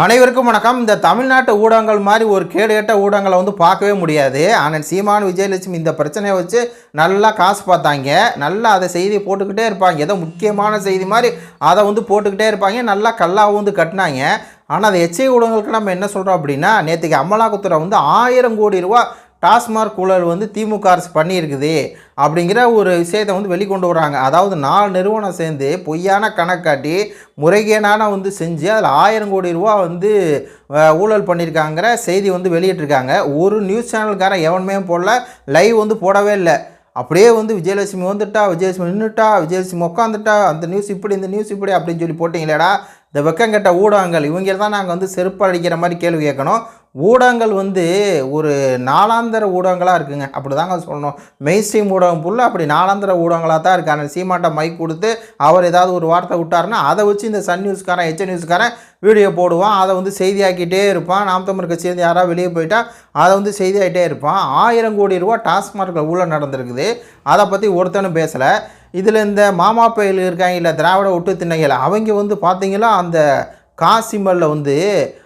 அனைவருக்கும் வணக்கம். இந்த தமிழ்நாட்டு ஊடகங்கள் மாதிரி ஒரு கேடுகட்ட ஊடகங்களை வந்து பார்க்கவே முடியாது. ஆனால் சீமான் விஜயலட்சுமி இந்த பிரச்சனையை வச்சு நல்லா காசு பார்த்தாங்க. நல்லா அதை செய்தி போட்டுக்கிட்டே இருப்பாங்க. ஏதோ முக்கியமான செய்தி மாதிரி அதை வந்து போட்டுக்கிட்டே இருப்பாங்க. நல்லா கல்லாக வந்து கட்டினாங்க. ஆனால் அதை எச்சை ஊடகங்களுக்கு நம்ம என்ன சொல்கிறோம் அப்படின்னா நேற்றுக்கு அமலாக்கத்துறை வந்து ஆயிரம் கோடி ரூபா டாஸ்மாக் ஊழல் வந்து திமுக அரசு பண்ணியிருக்குது அப்படிங்கிற ஒரு விஷயத்தை வந்து வெளிக்கொண்டு வராங்க அதாவது நாலு நிறுவனம் சேர்ந்து பொய்யான கணக்காட்டி முறைகேடான வந்து செஞ்சு அதில் ஆயிரம் கோடி ரூபா வந்து ஊழல் பண்ணியிருக்காங்கிற செய்தி வந்து வெளியிட்டிருக்காங்க. ஒரு நியூஸ் சேனல்காரன் எவனுமே போடல லைவ் வந்து போடவே இல்லை. அப்படியே வந்து விஜயலட்சுமி வந்துட்டா விஜயலட்சுமி நின்றுட்டா விஜயலட்சுமி உட்காந்துட்டா அந்த நியூஸ் இப்படி இந்த நியூஸ் இப்படி அப்படின்னு சொல்லி போட்டிங்களேடா இந்த வெக்கங்கெட்ட ஊடகங்கள் இவங்க தான் நாங்கள் வந்து செருப்பு அடிக்கிற மாதிரி கேள்வி கேட்கணும். ஊடகங்கள் வந்து ஒரு நாளாந்தர ஊடகங்களாக இருக்குங்க. அப்படி தாங்க சொல்லணும். மெயின் ஸ்ட்ரீம் ஊடகம் ஃபுல்லாக அப்படி நாளாந்தர ஊடகங்களாக தான் இருக்குது ஆனால் சீமாட்டை மைக் கொடுத்து அவர் ஏதாவது ஒரு வார்த்தை விட்டாருன்னா அதை வச்சு இந்த சன் நியூஸ்காரன் எச் நியூஸ்காரன் வீடியோ போடுவான். அதை வந்து செய்தியாக்கிட்டே இருப்பான். நாம் தமிழ் கட்சியிலேருந்து யாராவது வெளியே போயிட்டால் அதை வந்து செய்தியாகிட்டே இருப்பான். ஆயிரம் கோடி ரூபா டாஸ்மார்க்கில் உள்ளே நடந்திருக்குது. அதை பற்றி ஒருத்தனும் பேசலை. இதில் இந்த மாமா பயில் இருக்காங்க இல்லை திராவிட ஒட்டு திண்ணைகள் அவங்க வந்து பார்த்தீங்களா அந்த காசிமலில் வந்து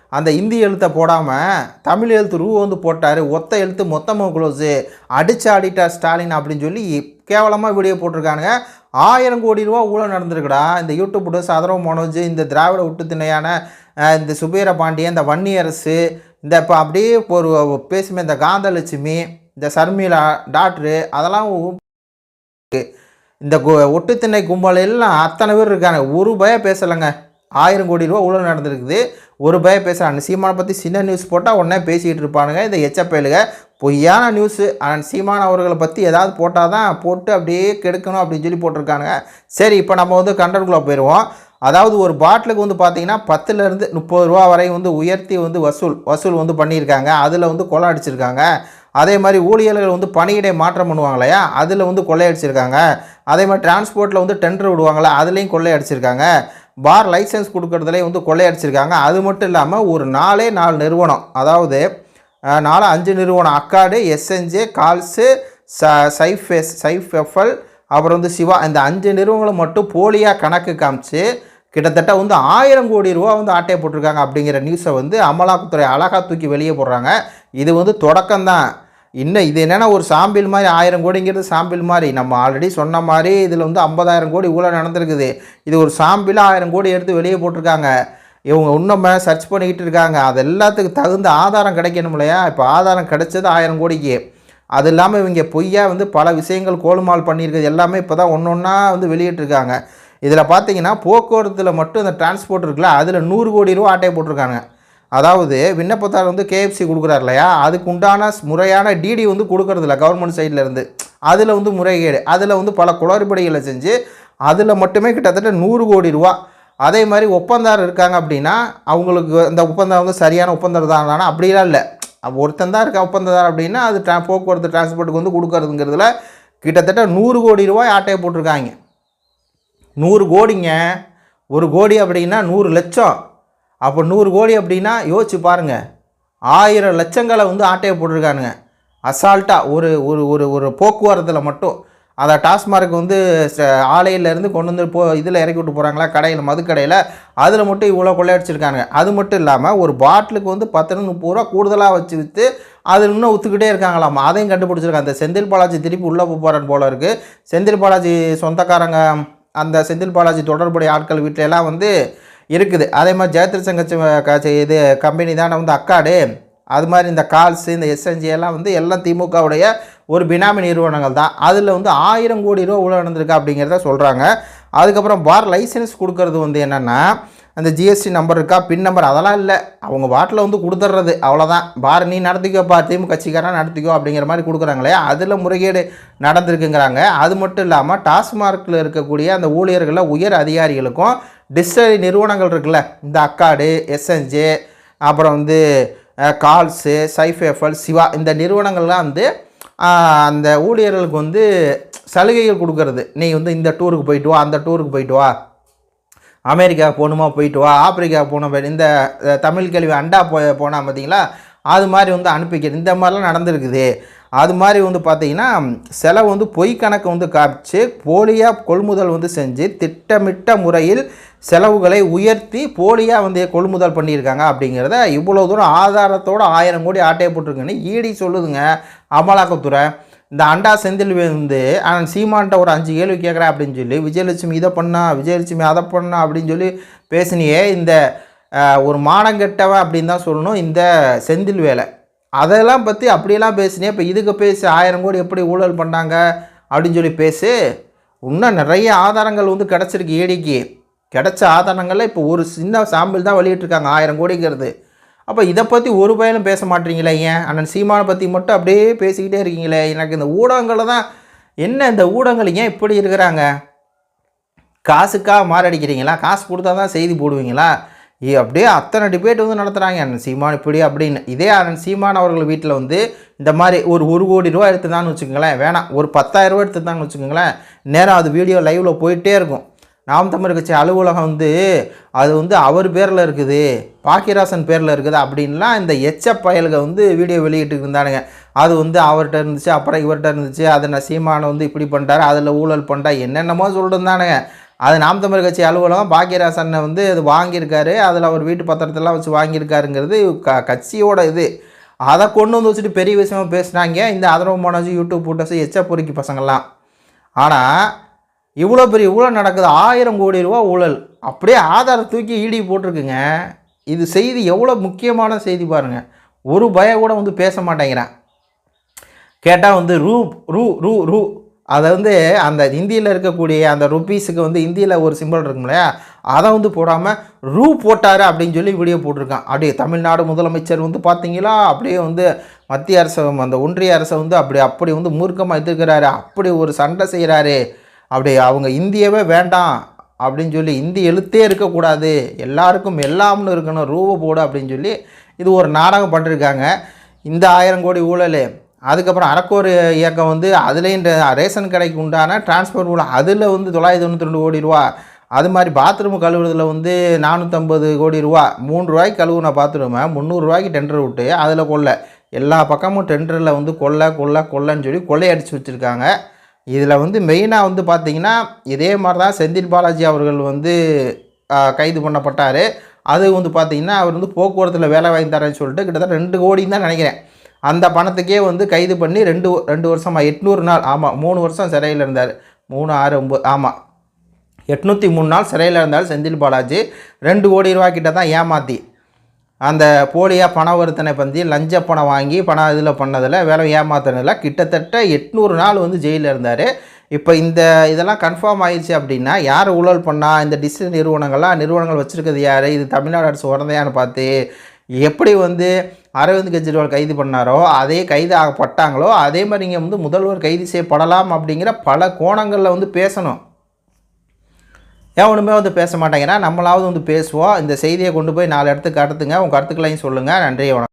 அந்த இந்தி எழுத்தை போடாமல் தமிழ் எழுத்து ரூ வந்து போட்டார் ஒத்த எழுத்து மொத்தமாக க்ளோஸு அடிச்சு ஆடிட்டார் ஸ்டாலின் அப்படின்னு சொல்லி கேவலமாக வீடியோ போட்டிருக்கானுங்க. ஆயிரம் கோடி ரூபா ஊழல் நடந்திருக்குடா. இந்த யூடியூப் சதரவ மனோஜ் இந்த திராவிட ஒட்டு திணையான இந்த சுபீர பாண்டியன் இந்த வன்னியரசு இந்த இப்போ அப்படியே ஒரு பேசுமே இந்த காந்தலட்சுமி இந்த சர்மிளா டாக்டரு அதெல்லாம் இந்த கு- ஒட்டுத்திண்ணை கும்பல் எல்லாம் அத்தனை பேர் இருக்காங்க. ஒரு பய பேசலைங்க. ஆயிரம் கோடி ரூபா ஊழல் நடந்திருக்குது. ஒரு பய பேசுகிறாங்க சீமானை பற்றி சின்ன நியூஸ் போட்டால் உடனே பேசிக்கிட்டு இருப்பானுங்க. இந்த எச்சப்பயலுக பொய்யான நியூஸு ஆனால் சீமான் அவர்களை பற்றி ஏதாவது போட்டால் தான் போட்டு அப்படியே கெடுக்கணும் அப்படின்னு சொல்லி போட்டிருக்கானுங்க. சரி இப்போ நம்ம வந்து கண்டனுக்குள்ளே போயிடுவோம் அதாவது ஒரு பாட்டிலுக்கு வந்து பார்த்தீங்கன்னா பத்துலேருந்து முப்பது ரூபா வரை வந்து உயர்த்தி வந்து வசூல் வசூல் வந்து பண்ணியிருக்காங்க. அதில் வந்து கொலை அடிச்சிருக்காங்க. அதே மாதிரி ஊழியர்கள் வந்து பணியிடை மாற்றம் பண்ணுவாங்க இல்லையா? அதில் வந்து கொள்ளையடிச்சிருக்காங்க. அதே மாதிரி டிரான்ஸ்போர்ட்டில் வந்து டெண்டர் விடுவாங்களே அதுலேயும் கொள்ளையடிச்சிருக்காங்க. பார் லைசன்ஸ் கொடுக்கறதுலேயும் வந்து கொள்ளையடிச்சிருக்காங்க. அது மட்டும் இல்லாமல் ஒரு நாலே நாலு நிறுவனம் அதாவது நாலு அஞ்சு நிறுவனம் அக்காடு எஸ்என்ஜே கால்ஸு ச சைஃபெஸ் சைஃபெஃபல் அப்புறம் வந்து சிவா இந்த அஞ்சு நிறுவனங்களும் மட்டும் போலியாக கணக்கு காமிச்சு கிட்டத்தட்ட வந்து ஆயிரம் கோடி ரூபா வந்து ஆட்டையை போட்டிருக்காங்க அப்படிங்கிற நியூஸை வந்து அமலாக்கத்துறை அழகாக தூக்கி வெளியே போடுறாங்க. இது வந்து தொடக்கம்தான். இன்னும் இது என்னென்னா ஒரு சாம்பிள் மாதிரி ஆயிரம் கோடிங்கிறது சாம்பிள் மாதிரி. நம்ம ஆல்ரெடி சொன்ன மாதிரி இதில் வந்து ஐம்பதாயிரம் கோடி ஊழல் நடந்திருக்குது. இது ஒரு சாம்பிள் ஆயிரம் கோடி எடுத்து வெளியே போட்டிருக்காங்க. இவங்க இன்னும் சர்ச் பண்ணிக்கிட்டு இருக்காங்க. அது எல்லாத்துக்கும் தகுந்த ஆதாரம் கிடைக்கணும் இல்லையா? இப்போ ஆதாரம் கிடைச்சது ஆயிரம் கோடிக்கு. அது இல்லாமல் இவங்க பொய்யா வந்து பல விஷயங்கள் கோலுமால் பண்ணியிருக்கிறது எல்லாமே இப்போ தான் ஒன்று ஒன்றா வந்து வெளியிட்டிருக்காங்க. இதில் பார்த்தீங்கன்னா போக்குவரத்தில் மட்டும் இந்த டிரான்ஸ்போர்ட் இருக்குல்ல அதில் நூறு கோடி ரூபா ஆட்டையை போட்டிருக்காங்க. அதாவது விண்ணப்பத்தார் வந்து கேஎஃப்சி கொடுக்குறாரு இல்லையா அதுக்கு உண்டான முறையான டிடி வந்து கொடுக்கறதில்ல கவர்மெண்ட் சைடில் இருந்து. அதில் வந்து முறைகேடு. அதில் வந்து பல குளறுபடிகளை செஞ்சு அதில் மட்டுமே கிட்டத்தட்ட நூறு கோடி ரூபா. அதே மாதிரி ஒப்பந்தார் இருக்காங்க அப்படின்னா அவங்களுக்கு அந்த ஒப்பந்தம் வந்து சரியான ஒப்பந்தம் தானா. அப்படிலாம் இல்லை. ஒருத்தன் தான் இருக்க ஒப்பந்ததார் அப்படின்னா அது ட்ரா போக்குவரத்து டிரான்ஸ்போர்ட்டுக்கு வந்து கொடுக்கறதுங்கிறதுல கிட்டத்தட்ட நூறு கோடி ரூபாய் ஆட்டையை போட்டிருக்காங்க. நூறு கோடிங்க. ஒரு கோடி அப்படின்னா நூறு லட்சம். அப்போ நூறு கோடி அப்படின்னா யோசிச்சு பாருங்கள் ஆயிரம் லட்சங்களை வந்து ஆட்டையை போட்டிருக்கானுங்க. அசால்ட்டாக ஒரு ஒரு ஒரு ஒரு போக்குவரத்தில் மட்டும் அதை டாஸ்மார்க் வந்து ச- ஆலையிலேருந்து கொண்டு வந்து போ இதில் இறக்கி விட்டு போகிறாங்களா கடையில் மதுக்கடையில். அதில் மட்டும் இவ்வளோ கொள்ளையடிச்சிருக்காங்க அது மட்டும் இல்லாமல் ஒரு பாட்டிலுக்கு வந்து பத்து முப்பது ரூபா கூடுதலாக வச்சு விற்று அது இன்னும் ஒத்துக்கிட்டே இருக்காங்களாம். அதையும் கண்டுபிடிச்சிருக்காங்க. அந்த செந்தில் பாலாஜி திருப்பி உள்ளே போகிறான் போல இருக்குது செந்தில் பாலாஜி சொந்தக்காரங்க அந்த செந்தில் பாலாஜி தொடர்புடைய ஆட்கள் வீட்டிலெல்லாம் வந்து இருக்குது. அதே மாதிரி ஜெயத்ரி சங்கச்சி இது கம்பெனி தானே வந்து அக்காடு. அது மாதிரி இந்த கால்ஸ் இந்த எஸ்என்ஜி எல்லாம் வந்து எல்லாம் திமுகவுடைய ஒரு பினாமி நிறுவனங்கள் தான். அதில் வந்து ஆயிரம் கோடி ரூபா உள்ள நடந்திருக்கு அப்படிங்கிறத சொல்கிறாங்க அதுக்கப்புறம் பார் லைசன்ஸ் கொடுக்கறது வந்து என்னென்னா அந்த ஜிஎஸ்டி நம்பர் இருக்கா பின் நம்பர் அதெல்லாம் இல்லை. அவங்க பாட்டில் வந்து கொடுத்துட்றது அவ்வளோதான் பார் நீ நடத்திக்கோப்பா திமுக கட்சிக்காரன் நடத்திக்கோ அப்படிங்கிற மாதிரி கொடுக்குறாங்களே அதில் முறைகேடு நடந்திருக்குங்கிறாங்க. அது மட்டும் இல்லாமல் டாஸ்மார்க்கில் இருக்கக்கூடிய அந்த ஊழியர்களில் உயர் அதிகாரிகளுக்கும் டிஸ்டரி நிறுவனங்கள் இருக்குல்ல இந்த அக்காடு எஸ்என்ஜே அப்புறம் வந்து கால்ஸு சைஃபேஃபல் சிவா இந்த நிறுவனங்கள்லாம் வந்து அந்த ஊழியர்களுக்கு வந்து சலுகைகள் கொடுக்கறது. நீ வந்து இந்த டூருக்கு போயிட்டு வா அந்த டூருக்கு போயிட்டு வா. அமெரிக்கா போகணுமா போயிட்டு வா. ஆப்பிரிக்கா போகணும் போய் இந்த தமிழ் கேள்வி அண்டா போ போனால் பார்த்தீங்களா அது மாதிரி வந்து அனுப்பிக்கிறது இந்த மாதிரிலாம் நடந்திருக்குது. அது மாதிரி வந்து பார்த்தீங்கன்னா செலவு வந்து பொய் கணக்கு வந்து காமிச்சு போலியாக கொள்முதல் வந்து செஞ்சு திட்டமிட்ட முறையில் செலவுகளை உயர்த்தி போலியாக வந்து கொள்முதல் பண்ணியிருக்காங்க அப்படிங்கிறத இவ்வளோ தூரம் ஆதாரத்தோட ஆயிரம் கோடி ஆட்டையை போட்டிருக்குன்னு ஈடி சொல்லுதுங்க அமலாக்கத்துறை. இந்த அண்டா செந்தில் வந்து ஆனால் சீமான்ட்ட ஒரு அஞ்சு கேள்வி கேட்குறேன் அப்படின்னு சொல்லி விஜயலட்சுமி இதை பண்ணா விஜயலட்சுமி அதை பண்ணா அப்படின்னு சொல்லி பேசினியே இந்த ஒரு மானங்கெட்டவன் அப்படின்னு தான் சொல்லணும் இந்த செந்தில் வேலை. அதெல்லாம் பற்றி அப்படியெல்லாம் பேசினே இப்போ இதுக்கு பேசி ஆயிரம் கோடி எப்படி ஊழல் பண்ணாங்க அப்படின்னு சொல்லி பேசு இன்னும் நிறைய ஆதாரங்கள் வந்து கிடச்சிருக்கு ஏடிக்கு. கிடச்ச ஆதாரங்களில் இப்போ ஒரு சின்ன சாம்பிள் தான் வெளியிட்டிருக்காங்க ஆயிரம் கோடிங்கிறது. அப்போ இதை பற்றி ஒரு பயனும் பேச மாட்டீங்களே ஏன்? அண்ணன் சீமானை பற்றி மட்டும் அப்படியே பேசிக்கிட்டே இருக்கீங்களே? எனக்கு இந்த ஊடகங்களை தான் என்ன இந்த ஊடகங்கள் ஏன் இப்படி இருக்கிறாங்க? காசுக்காக மாரடிக்கிறீங்களா? காசு கொடுத்தா தான் செய்தி போடுவீங்களா? அப்படியே அத்தனை டிபேட் வந்து நடத்துகிறாங்க அண்ணன் சீமான் இப்படி அப்படின்னு. இதே அண்ணன் சீமான் அவர்கள் வீட்டில் வந்து இந்த மாதிரி ஒரு ஒரு கோடி ரூபா எடுத்துதான்னு வச்சுக்கோங்களேன். வேணாம் ஒரு பத்தாயிரம் ரூபா எடுத்துதான்னு வச்சுக்கோங்களேன். நேரம் அது வீடியோ லைவில் போயிட்டே இருக்கும். நாம் தமிழ் கட்சி அலுவலகம் வந்து அது வந்து அவர் பேரில் இருக்குது பாக்கியராசன் பேரில் இருக்குது அப்படின்லாம் இந்த எச்ச பயல்கள் வந்து வீடியோ வெளியிட்டு இருந்தானுங்க. அது வந்து அவர்கிட்ட இருந்துச்சு அப்புறம் இவர்கிட்ட இருந்துச்சு அதை நான் சீமானை வந்து இப்படி பண்ணிட்டாரு அதில் ஊழல் பண்ணிட்டா என்னென்னமோ சொல்லிட்டு இருந்தானுங்க. அது நாம் தமிழ் கட்சி அலுவலகம் பாக்கியராசனை வந்து அது வாங்கியிருக்காரு அதில் அவர் வீட்டு பத்திரத்தெல்லாம் வச்சு வாங்கியிருக்காருங்கிறது க கட்சியோட இது. அதை கொண்டு வந்து வச்சுட்டு பெரிய விஷயமா பேசுனாங்க இந்த அதரவு மனோஜ் யூடியூப் போட்டஸ் எச்ச பொறுக்கி பசங்கள்லாம். ஆனால் இவ்வளோ பெரிய ஊழல் நடக்குது ஆயிரம் கோடி ரூபா ஊழல். அப்படியே ஆதாரம் தூக்கி ஈடி போட்டிருக்குங்க. இது செய்தி எவ்வளோ முக்கியமான செய்தி பாருங்கள் ஒரு பய கூட வந்து பேச மாட்டேங்கிறேன். கேட்டால் வந்து ரூ ரூ ரூ ரூ. அதை வந்து அந்த ஹிந்தியில் இருக்கக்கூடிய அந்த ருப்பீஸுக்கு வந்து இந்தியில் ஒரு சிம்பிள் இருக்கும் இல்லையா? அதை வந்து போடாமல் ரூ போட்டார் அப்படின்னு சொல்லி வீடியோ போட்டிருக்கான். அப்படியே தமிழ்நாடு முதலமைச்சர் வந்து பார்த்தீங்களா? அப்படியே வந்து மத்திய அரசு அந்த ஒன்றிய அரசை வந்து அப்படி அப்படி வந்து மூர்க்கமாக எதிர்க்கிறாரு. அப்படி ஒரு சண்டை செய்கிறாரு அப்படி அவங்க இந்தியவே வேண்டாம் அப்படின்னு சொல்லி இந்தி எழுத்தே இருக்கக்கூடாது. எல்லாருக்கும் எல்லாம்னு இருக்கணும். ரூப போடு அப்படின்னு சொல்லி இது ஒரு நாடகம் பண்ணிருக்காங்க. இந்த ஆயிரம் கோடி ஊழல். அதுக்கப்புறம் அறக்கோர் இயக்கம் வந்து அதுலேயும் ரேஷன் கடைக்கு உண்டான டிரான்ஸ்போர்ட் ஊழல். அதில் வந்து தொள்ளாயிரத்தி தொண்ணூற்றி ரெண்டு கோடி ரூபா. அது மாதிரி பாத்ரூம் கழுவுறதுல வந்து நானூற்றம்பது கோடி ரூபா. மூணு ரூபாய்க்கு கழுவுன பாத்ரூமை முந்நூறுரூவாய்க்கு டெண்டர் விட்டு அதில் கொள்ளை எல்லா பக்கமும் டெண்டரில் வந்து கொள்ளை கொள்ளை கொள்ளைன்னு சொல்லி கொள்ளையடிச்சு வச்சுருக்காங்க. இதில் வந்து மெயினாக வந்து பார்த்தீங்கன்னா இதே மாதிரி தான் செந்தில் பாலாஜி அவர்கள் வந்து கைது பண்ணப்பட்டார். அது வந்து பார்த்தீங்கன்னா அவர் வந்து போக்குவரத்தில் வேலை வாங்கி தரேன்னு சொல்லிட்டு கிட்டத்தட்ட ரெண்டு கோடின்னு தான் நினைக்கிறேன். அந்த பணத்துக்கே வந்து கைது பண்ணி ரெண்டு ரெண்டு வருஷமாக எட்நூறு நாள் ஆமாம் மூணு வருஷம் சிறையில் இருந்தார். மூணு ஆறு ஒம்பது ஆமாம் எட்நூற்றி மூணு நாள் சிறையில் இருந்தார் செந்தில் பாலாஜி. ரெண்டு கோடி ரூபா கிட்ட தான் ஏமாற்றி அந்த போலியாக பண வருத்தனை பந்தி லஞ்ச பணம் வாங்கி பணம் இதில் பண்ணதில் வேலை ஏமாத்தினதில் கிட்டத்தட்ட எட்நூறு நாள் வந்து ஜெயிலில் இருந்தார். இப்போ இந்த இதெல்லாம் கன்ஃபார்ம் ஆயிடுச்சு அப்படின்னா யார் ஊழல் பண்ணால் இந்த டிஸ்ட்ரிக் நிறுவனங்கள்லாம் நிறுவனங்கள் வச்சுருக்கிறது யார்? இது தமிழ்நாடு அரசு உடந்தையான்னு பார்த்து எப்படி வந்து அரவிந்த் கெஜ்ரிவால் கைது பண்ணாரோ அதே கைது ஆகப்பட்டாங்களோ அதே மாதிரி இங்கே வந்து முதல்வர் கைது செய்யப்படலாம் அப்படிங்கிற பல கோணங்களில் வந்து பேசணும். ஏன் ஒன்றுமே வந்து பேச மாட்டேங்கிறா நம்மளாவது வந்து பேசுவோம். இந்த செய்தியை கொண்டு போய் நாலு இடத்துக்கு கடத்துங்க உங்கள் கருத்துக்களையும் சொல்லுங்கள் நன்றி வணக்கம்.